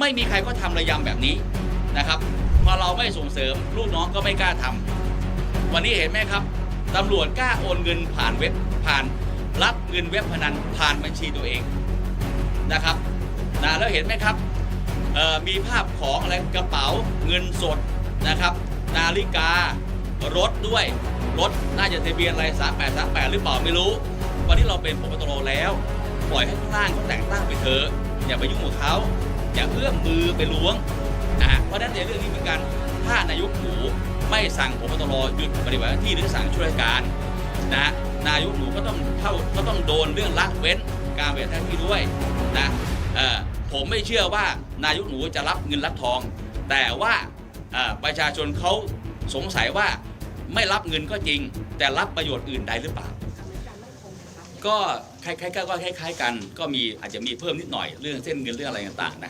ไม่มีใครก็ทำระยำแบบนี้นะครับ พอเราไม่ส่งเสริมลูกน้องก็ไม่กล้าทำวันนี้เห็นไหมครับตำรวจกล้าโอนเงินผ่านเว็บผ่าน รับเงินเว็บพนันผ่านบัญชีตัวเองนะครับนะแล้วเห็นไหมครับมีภาพของอะไรกระเป๋าเงินสดนะครับ นาฬิการถด้วยรถน่าจะทะเบียนอะไร38 38หรือเปล่าไม่รู้ วันนี้เราเป็นพบตรแล้ว ปล่อยให้ข้างล่างเขาแต่งตั้งไปเถอะอย่าไปยุ่งกับเขา อย่าเอื้อมมือไปล้วงนะฮะเพราะนั้นในเรื่องนี้เหมือนกันถ้านายกหนูไม่สั่งพบตรหยุดปฏิบัติหน้าที่หรือสั่งช่วยราชการนะนายกหนูก็ต้องเข้าก็ต้องโดนเรื่องละเว้นการปฏิบัติหน้าที่ด้วยนะผมไม่เชื่อว่านายกหนูจะรับเงินรับทอง แต่ว่าประชาชนเขาสงสัยว่าไม่รับเงินก็จริง แต่รับประโยชน์อื่นใดหรือเปล่า ก็คล้ายๆก็คล้ายๆกัน ก็มีอาจจะมีเพิ่มนิดหน่อยเรื่องเส้นเงินเรื่องอะไรต่างๆนะ